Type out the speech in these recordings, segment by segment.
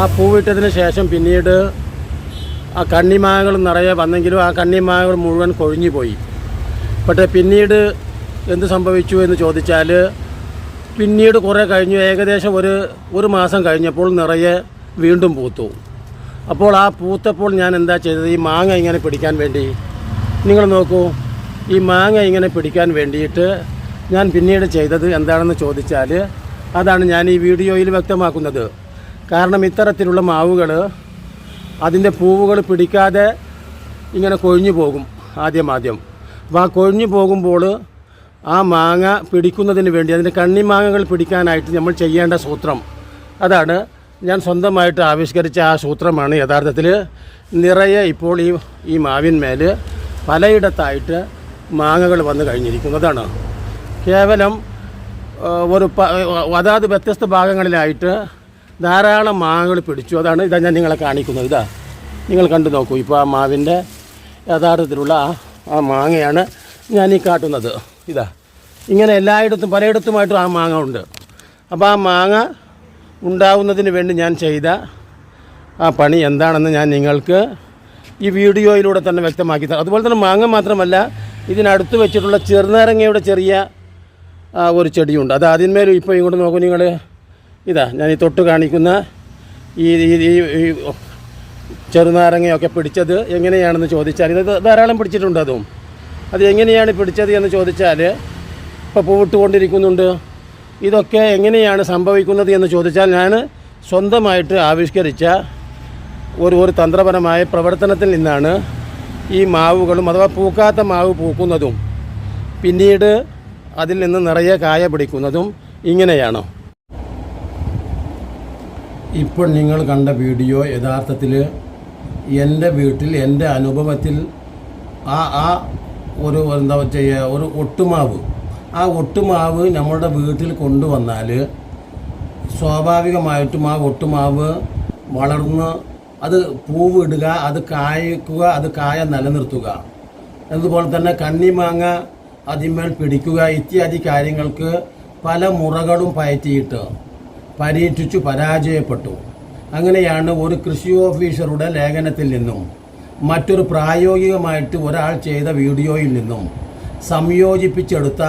ആ പൂവിട്ടതിന് ശേഷം പിന്നീട് ആ കണ്ണിമാകൾ നിറയെ വന്നെങ്കിലും ആ കണ്ണിമാകൾ മുഴുവൻ കൊഴിഞ്ഞു പോയി. പക്ഷേ പിന്നീട് എന്ത് സംഭവിച്ചു എന്ന് ചോദിച്ചാൽ പിന്നീട് കുറേ കഴിഞ്ഞു. ഏകദേശം ഒരു ഒരു മാസം കഴിഞ്ഞപ്പോൾ നിറയെ വീണ്ടും പൂത്തു. അപ്പോൾ ആ പൂത്തപ്പോൾ ഞാൻ എന്താ ചെയ്തത്? ഈ മാങ്ങ ഇങ്ങനെ പിടിക്കാൻ വേണ്ടി? നിങ്ങൾ നോക്കൂ ഈ മാങ്ങ ഇങ്ങനെ പിടിക്കാൻ വേണ്ടിയിട്ട് ഞാൻ പിന്നീട് ചെയ്തത് എന്താണെന്ന് ചോദിച്ചാൽ അതാണ് ഞാൻ ഈ വീഡിയോയിൽ വ്യക്തമാക്കുന്നത്. കാരണം ഇത്തരത്തിലുള്ള മാവുകൾ അതിന്റെ പൂവുകൾ പിടിക്കാതെ ഇങ്ങനെ കൊഴിഞ്ഞു പോകും ആദ്യം ആദ്യം. അപ്പോൾ ആ കൊഴിഞ്ഞു പോകുമ്പോൾ ആ മാങ്ങ പിടിക്കുന്നതിന് വേണ്ടി അതിന്റെ കണ്ണിമാങ്ങകൾ പിടിക്കാനായിട്ട് നമ്മൾ ചെയ്യേണ്ട സൂത്രം. അതാണ് ഞാൻ സ്വന്തമായിട്ട് ആവിഷ്കരിച്ച ആ സൂത്രമാണ്. യഥാർത്ഥത്തിൽ നിറയെ ഇപ്പോൾ ഈ ഈ മാവിന്മേൽ പലയിടത്തായിട്ട് മാങ്ങകൾ വന്നു കഴിഞ്ഞിരിക്കുന്നതാണ്. കേവലം ഒരു അതാത് വ്യത്യസ്ത ഭാഗങ്ങളിലായിട്ട് ധാരാളം മാങ്ങകൾ പിടിച്ചു. അതാണ് ഇതാ ഞാൻ നിങ്ങളെ കാണിക്കുന്നത്. ഇതാ നിങ്ങൾ കണ്ടു നോക്കൂ. ഇപ്പോൾ ആ മാവിന്റെ യഥാർത്ഥത്തിലുള്ള ആ മാങ്ങയാണ് ഞാൻ ഈ കാട്ടുന്നത്. ഇതാ ഇങ്ങനെ എല്ലായിടത്തും പലയിടത്തുമായിട്ടും ആ മാങ്ങ ഉണ്ട്. അപ്പോൾ ആ മാങ്ങ ഉണ്ടാവുന്നതിന് വേണ്ടി ഞാൻ ചെയ്ത ആ പണി എന്താണെന്ന് ഞാൻ നിങ്ങൾക്ക് ഈ വീഡിയോയിലൂടെ തന്നെ വ്യക്തമാക്കി തരാം. അതുപോലെ തന്നെ മാങ്ങ മാത്രമല്ല ഇതിനടുത്ത് വെച്ചിട്ടുള്ള ചെറുനാരങ്ങയുടെ ചെറിയ ഒരു ചെടിയുണ്ട്. അത് അതിന്മേലും ഇപ്പോൾ ഇങ്ങോട്ട് നോക്കൂ നിങ്ങൾ ഇതാ ഞാൻ ഈ തൊട്ട് കാണിക്കുന്ന ഈ ഈ- ചെറുനാരങ്ങയൊക്കെ പിടിച്ചത് എങ്ങനെയാണെന്ന് ചോദിച്ചാൽ ഇത് ധാരാളം പിടിച്ചിട്ടുണ്ട് അതും. അത് എങ്ങനെയാണ് പിടിച്ചത് എന്ന് ചോദിച്ചാൽ ഇപ്പോൾ പൂവിട്ടുകൊണ്ടിരിക്കുന്നുണ്ട്. ഇതൊക്കെ എങ്ങനെയാണ് സംഭവിക്കുന്നത് എന്ന് ചോദിച്ചാൽ ഞാൻ സ്വന്തമായിട്ട് ആവിഷ്കരിച്ച ഒരു ഒരു തന്ത്രപരമായ പ്രവർത്തനത്തിൽ നിന്നാണ് ഈ മാവുകളും അഥവാ പൂക്കാത്ത മാവ് പൂക്കുന്നതും പിന്നീട് അതിൽ നിന്ന് നിറയെ കായ പിടിക്കുന്നതും ഇങ്ങനെയാണ്. ഇപ്പോൾ നിങ്ങൾ കണ്ട വീഡിയോ യഥാർത്ഥത്തിൽ എന്റെ വീട്ടിൽ എന്റെ അനുഭവത്തിൽ ആ ആ ഒരു എന്താ ചെയ്യുക ഒരു ഒട്ടുമാവ്. ആ ഒട്ടുമാവ് നമ്മളുടെ വീട്ടിൽ കൊണ്ടുവന്നാൽ സ്വാഭാവികമായിട്ടും ആ ഒട്ടുമാവ് വളർന്ന് അത് പൂവ് ഇടുക അത് കായ്ക്കുക അത് കായ നിലനിർത്തുക. അതുപോലെ തന്നെ കണ്ണിമാങ്ങ അതിന്മേൽ പിടിക്കുക ഇത്യാദി കാര്യങ്ങൾക്ക് പല മുറകളും പയറ്റിയിട്ട് പരീക്ഷിച്ചു പരാജയപ്പെട്ടു. അങ്ങനെയാണ് ഒരു കൃഷി ഓഫീസറുടെ ലേഖനത്തിൽ നിന്നും മറ്റൊരു പ്രായോഗികമായിട്ട് ഒരാൾ ചെയ്ത വീഡിയോയിൽ നിന്നും സംയോജിപ്പിച്ചെടുത്ത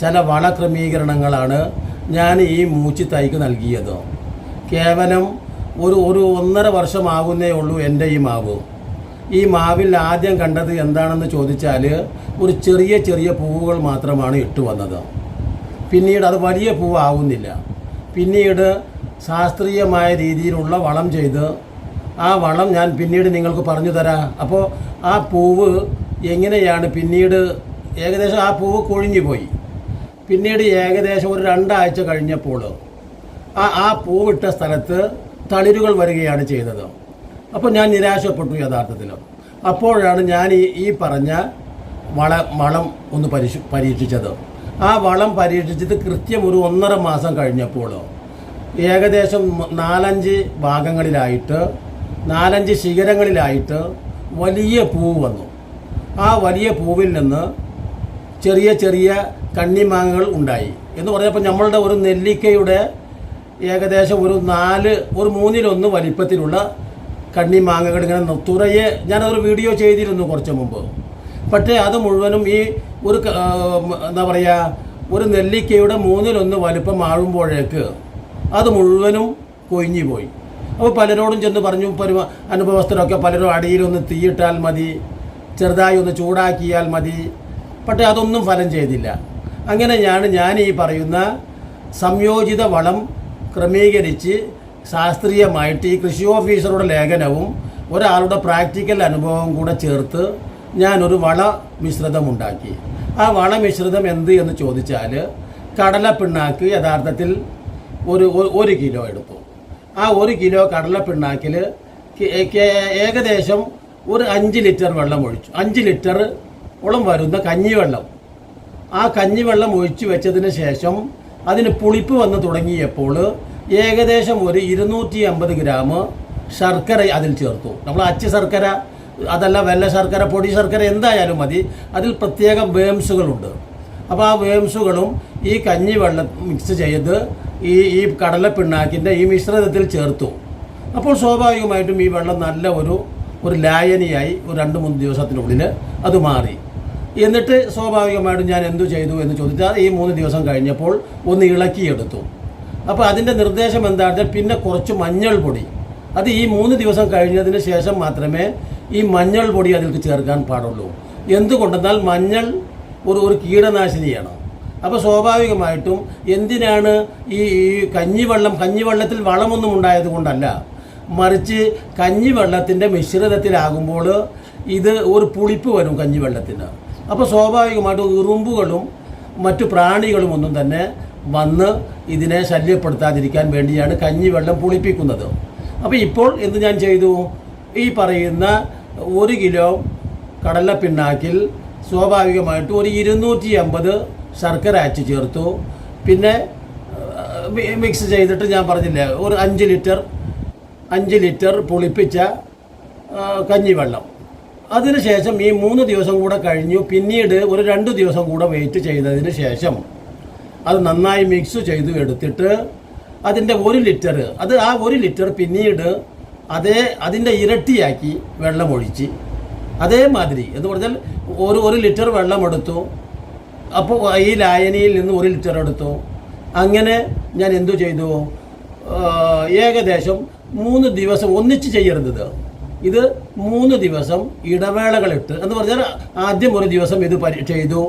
ചില വളക്രമീകരണങ്ങളാണ് ഞാൻ ഈ മൂച്ചി തൈക്ക് നൽകിയത്. കേവലം ഒരു ഒരു ഒന്നര വർഷമാകുന്നേ ഉള്ളൂ എന്റെ ഈ മാവ്. ഈ മാവിൽ ആദ്യം കണ്ടത് എന്താണെന്ന് ചോദിച്ചാൽ ഒരു ചെറിയ ചെറിയ പൂവുകൾ മാത്രമാണ് ഇട്ടു വന്നത്. പിന്നീട് അത് വലിയ പൂവാകുന്നില്ല പിന്നീട് ശാസ്ത്രീയമായ രീതിയിലുള്ള വളം ചെയ്ത് ആ വളം ഞാൻ പിന്നീട് നിങ്ങൾക്ക് പറഞ്ഞു തരാം. അപ്പോൾ ആ പൂവ് എങ്ങനെയാണ്? പിന്നീട് ഏകദേശം ആ പൂവ് കൊഴിഞ്ഞു പോയി പിന്നീട് ഏകദേശം ഒരു രണ്ടാഴ്ച കഴിഞ്ഞപ്പോൾ ആ ആ പൂവിട്ട സ്ഥലത്ത് തളിരുകൾ വരികയാണ് ചെയ്തത്. അപ്പോൾ ഞാൻ നിരാശപ്പെട്ടു യഥാർത്ഥത്തിൽ. അപ്പോഴാണ് ഞാൻ ഈ പറഞ്ഞ വള വളം ഒന്ന് പരീക്ഷ പരീക്ഷിച്ചത്. ആ വളം പരീക്ഷിച്ചത് കൃത്യം ഒരു ഒന്നര മാസം കഴിഞ്ഞപ്പോഴോ ഏകദേശം നാലഞ്ച് ഭാഗങ്ങളിലായിട്ട് നാലഞ്ച് ശിഖരങ്ങളിലായിട്ട് വലിയ പൂവ് വന്നു. ആ വലിയ പൂവിൽ നിന്ന് ചെറിയ ചെറിയ കണ്ണിമാങ്ങകൾ ഉണ്ടായി. എന്ന് പറഞ്ഞപ്പോൾ നമ്മളുടെ ഒരു നെല്ലിക്കയുടെ ഏകദേശം ഒരു നാല് ഒരു മൂന്നിലൊന്ന് വലിപ്പത്തിലുള്ള കണ്ണിമാങ്ങകൾ ഇങ്ങനെ തുറയെ ഞാനതൊരു വീഡിയോ ചെയ്തിരുന്നു കുറച്ച് മുമ്പ്. പക്ഷേ അത് മുഴുവനും ഈ ഒരു എന്താ പറയുക ഒരു നെല്ലിക്കയുടെ മൂന്നിലൊന്ന് വലുപ്പം ആഴുമ്പോഴേക്ക് അത് മുഴുവനും കൊഴിഞ്ഞു പോയി. അപ്പോൾ പലരോടും ചെന്ന് പറഞ്ഞു പരി അനുഭവസ്ഥരൊക്കെ പലരും അടിയിലൊന്ന് തീയിട്ടാൽ മതി ചെറുതായി ഒന്ന് ചൂടാക്കിയാൽ മതി. പക്ഷേ അതൊന്നും ഫലം ചെയ്തില്ല. അങ്ങനെയാണ് ഞാൻ ഈ പറയുന്ന സംയോജിത വളം ക്രമീകരിച്ച് ശാസ്ത്രീയമായിട്ട് ഈ കൃഷി ഓഫീസറുടെ ലേഖനവും ഒരാളുടെ പ്രാക്ടിക്കൽ അനുഭവവും കൂടെ ചേർത്ത് ഞാനൊരു വള മിശ്രിതം ഉണ്ടാക്കി. ആ വള മിശ്രിതം എന്ത് എന്ന് ചോദിച്ചാൽ കടല പിണ്ണാക്ക് യഥാർത്ഥത്തിൽ ഒരു ഒരു- കിലോ എടുത്തു. ആ ഒരു കിലോ കടല പിണ്ണാക്കിൽ ഏകദേശം ഒരു അഞ്ച് ലിറ്റർ വെള്ളം ഒഴിച്ചു. അഞ്ച് ലിറ്റർ ഓളം വരുന്ന കഞ്ഞിവെള്ളം. ആ കഞ്ഞിവെള്ളം ഒഴിച്ചു വെച്ചതിന് ശേഷം അതിന് പുളിപ്പ് വന്ന് തുടങ്ങിയപ്പോൾ ഏകദേശം ഒരു ഇരുന്നൂറ്റി അമ്പത് ഗ്രാം ശർക്കര അതിൽ ചേർത്തു. നമ്മൾ അച്ചു ശർക്കര അതല്ല വെള്ള ശർക്കര പൊടി ശർക്കര എന്തായാലും മതി. അതിൽ പ്രത്യേകം വേംസുകളുണ്ട്. അപ്പോൾ ആ വേംസുകളും ഈ കഞ്ഞി വെള്ളം മിക്സ് ചെയ്ത് ഈ ഈ കടലപ്പിണ്ണാക്കിന്റെ ഈ മിശ്രിതത്തിൽ ചേർത്തു. അപ്പോൾ സ്വാഭാവികമായിട്ടും ഈ വെള്ളം നല്ല ഒരു ഒരു ലായനിയായി ഒരു രണ്ട് മൂന്ന് ദിവസത്തിനുള്ളിൽ അത് മാറി. എന്നിട്ട് സ്വാഭാവികമായിട്ടും ഞാൻ എന്തു ചെയ്തു എന്ന് ചോദിച്ചാൽ ഈ മൂന്ന് ദിവസം കഴിഞ്ഞപ്പോൾ ഒന്ന് ഇളക്കിയെടുത്തു. അപ്പോൾ അതിന്റെ നിർദ്ദേശം എന്താണെന്ന് വെച്ചാൽ പിന്നെ കുറച്ച് മഞ്ഞൾ പൊടി അത് ഈ മൂന്ന് ദിവസം കഴിഞ്ഞതിന് ശേഷം മാത്രമേ ഈ മഞ്ഞൾ പൊടി അതിലേക്ക് ചേർക്കാൻ പാടുള്ളൂ. എന്തുകൊണ്ടെന്നാൽ മഞ്ഞൾ ഒരു ഒരു കീടനാശിനിയാണ് അപ്പോൾ സ്വാഭാവികമായിട്ടും എന്തിനാണ് ഈ ഈ കഞ്ഞിവെള്ളം കഞ്ഞിവെള്ളത്തിൽ വളമൊന്നും ഉണ്ടായത് കൊണ്ടല്ല. മറിച്ച് കഞ്ഞിവെള്ളത്തിന്റെ മിശ്രിതത്തിലാകുമ്പോൾ ഇത് ഒരു പുളിപ്പ് വരും കഞ്ഞിവെള്ളത്തിന്. അപ്പോൾ സ്വാഭാവികമായിട്ടും ഇറുമ്പുകളും മറ്റു പ്രാണികളും ഒന്നും തന്നെ വന്ന് ഇതിനെ ശല്യപ്പെടുത്താതിരിക്കാൻ വേണ്ടിയാണ് കഞ്ഞിവെള്ളം പുളിപ്പിക്കുന്നത്. അപ്പോൾ ഇപ്പോൾ എന്ത് ഞാൻ ചെയ്തു? ഈ പറയുന്ന ഒരു കിലോ കടല പിണ്ണാക്കിൽ സ്വാഭാവികമായിട്ടും ഒരു ഇരുന്നൂറ്റി അമ്പത് ശർക്കര അച്ച് ചേർത്തു. പിന്നെ മിക്സ് ചെയ്തിട്ട് ഞാൻ പറഞ്ഞില്ലേ ഒരു അഞ്ച് ലിറ്റർ അഞ്ച് ലിറ്റർ പുളിപ്പിച്ച കഞ്ഞിവെള്ളം. അതിനുശേഷം ഈ മൂന്ന് ദിവസം കൂടെ കഴിഞ്ഞു. പിന്നീട് ഒരു രണ്ട് ദിവസം കൂടെ വെയിറ്റ് ചെയ്തതിന് ശേഷം അത് നന്നായി മിക്സ് ചെയ്ത് എടുത്തിട്ട് അതിന്റെ ഒരു ലിറ്റർ അത് ആ ഒരു ലിറ്റർ പിന്നീട് അതേ അതിന്റെ ഇരട്ടിയാക്കി വെള്ളമൊഴിച്ച്. അതേമാതിരി എന്ന് പറഞ്ഞാൽ ഒരു ഒരു ലിറ്റർ വെള്ളമെടുത്തു. അപ്പോൾ ഈ ലായനിയിൽ നിന്ന് ഒരു ലിറ്റർ എടുത്തു. അങ്ങനെ ഞാൻ എന്തു ചെയ്തു? ഏകദേശം മൂന്ന് ദിവസം ഒന്നിച്ച് ചെയ്യരുത്. ഇത് മൂന്ന് ദിവസം ഇടവേളകളിട്ട് എന്ന് പറഞ്ഞാൽ ആദ്യം ഒരു ദിവസം ഇത് പരി ചെയ്തു.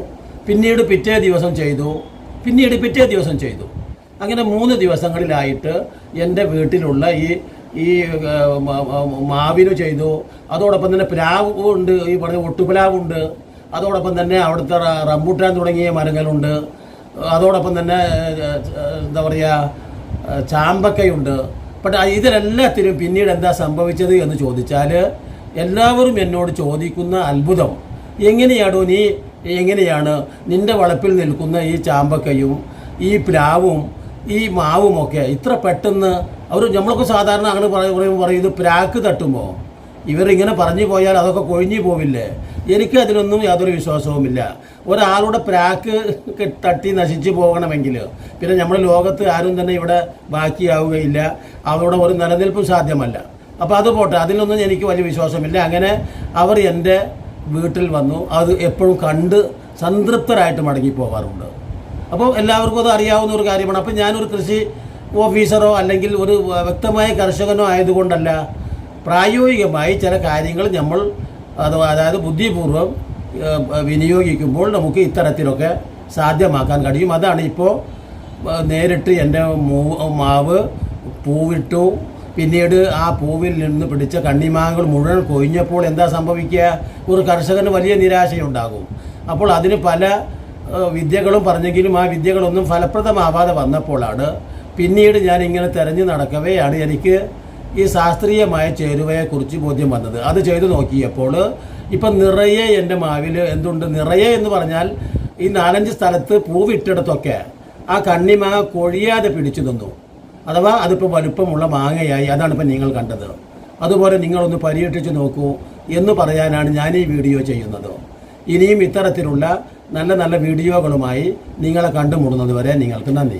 പിന്നീട് പിറ്റേ ദിവസം ചെയ്തു. പിന്നീട് പിറ്റേ ദിവസം ചെയ്തു. അങ്ങനെ മൂന്ന് ദിവസങ്ങളിലായിട്ട് എന്റെ വീട്ടിലുള്ള ഈ ഈ മാവിന് ചെയ്തു. അതോടൊപ്പം തന്നെ പ്ലാവ് ഉണ്ട് ഈ പറഞ്ഞ ഒട്ടുപ്ലാവുണ്ട്. അതോടൊപ്പം തന്നെ അവിടുത്തെ റംബൂട്ടാൻ തുടങ്ങിയ മരങ്ങളുണ്ട്. അതോടൊപ്പം തന്നെ എന്താ പറയുക ചാമ്പക്കയുണ്ട്. ബട്ട് ഇതിലെല്ലാത്തിനും പിന്നീട് എന്താ സംഭവിച്ചത് എന്ന് ചോദിച്ചാൽ എല്ലാവരും എന്നോട് ചോദിക്കുന്ന അത്ഭുതം. എങ്ങനെയാണോ നീ എങ്ങനെയാണ് നിന്റെ വളപ്പിൽ നിൽക്കുന്ന ഈ ചാമ്പക്കയും ഈ പ്ലാവും ഈ മാവുമൊക്കെ ഇത്ര പെട്ടെന്ന് അവർ നമ്മളൊക്കെ സാധാരണ അങ്ങനെ പറയും പറയുമ്പോൾ പറയും ഇത് പ്രാക്ക് തട്ടുമ്പോൾ ഇവരിങ്ങനെ പറഞ്ഞു പോയാൽ അതൊക്കെ കൊഴിഞ്ഞു പോവില്ലേ? എനിക്ക് അതിനൊന്നും യാതൊരു വിശ്വാസവുമില്ല. ഒരാളുടെ പ്രാക്ക് തട്ടി നശിച്ചു പോകണമെങ്കിൽ പിന്നെ നമ്മുടെ ലോകത്ത് ആരും തന്നെ ഇവിടെ ബാക്കിയാവുകയില്ല. അവരുടെ ഒരു നിലനിൽപ്പും സാധ്യമല്ല. അപ്പോൾ അത് പോട്ടെ അതിലൊന്നും എനിക്ക് വലിയ വിശ്വാസമില്ല. അങ്ങനെ അവർ എന്റെ വീട്ടിൽ വന്നു. അത് എപ്പോഴും കണ്ട് സംതൃപ്തരായിട്ട് മടങ്ങി പോകാറുണ്ട് അപ്പോൾ എല്ലാവർക്കും അത് അറിയാവുന്ന ഒരു കാര്യമാണ്. അപ്പോൾ ഞാനൊരു കൃഷി ഓഫീസറോ അല്ലെങ്കിൽ ഒരു വ്യക്തമായ കർഷകനോ ആയതുകൊണ്ടല്ല പ്രായോഗികമായി ചില കാര്യങ്ങൾ നമ്മൾ അത് അതായത് ബുദ്ധിപൂർവം വിനിയോഗിക്കുമ്പോൾ നമുക്ക് ഇത്തരത്തിലൊക്കെ സാധ്യമാക്കാൻ കഴിയും. അതാണ് ഇപ്പോൾ നേരിട്ട് എന്റെ മാവ് പൂവിട്ടു. പിന്നീട് ആ പൂവിൽ നിന്ന് പിടിച്ച കണ്ണിമാങ്ങൾ മുഴുവൻ കൊഴിഞ്ഞപ്പോൾ എന്താ സംഭവിക്കുക? ഒരു കർഷകന് വലിയ നിരാശയുണ്ടാകും. അപ്പോൾ അതിന് പല വിദ്യകളും പറഞ്ഞെങ്കിലും ആ വിദ്യകളൊന്നും ഫലപ്രദമാവാതെ വന്നപ്പോഴാണ് പിന്നീട് ഞാൻ ഇങ്ങനെ തെരഞ്ഞു നടക്കവെയാണ് എനിക്ക് ഈ ശാസ്ത്രീയമായ ചേരുവയെക്കുറിച്ച് ബോധ്യം വന്നത്. അത് ചെയ്തു നോക്കിയപ്പോൾ ഇപ്പം നിറയെ എന്റെ മാവിൽ എന്തുണ്ട്? നിറയെ എന്ന് പറഞ്ഞാൽ ഈ നാലഞ്ച് സ്ഥലത്ത് പൂവിട്ടിടത്തൊക്കെ ആ കണ്ണിമാങ്ങ കൊഴിയാതെ പിടിച്ചു നിന്നു. അഥവാ അതിപ്പോൾ വലുപ്പമുള്ള മാങ്ങയായി. അതാണ് ഇപ്പം നിങ്ങൾ കണ്ടത്. അതുപോലെ നിങ്ങളൊന്ന് പരീക്ഷിച്ച് നോക്കൂ എന്ന് പറയാനാണ് ഞാൻ ഈ വീഡിയോ ചെയ്യുന്നത്. ഇനിയും ഇത്തരത്തിലുള്ള നല്ല നല്ല വീഡിയോകളുമായി നിങ്ങളെ കണ്ടുമുടുന്നത് വരെ നിങ്ങൾക്ക് നന്ദി.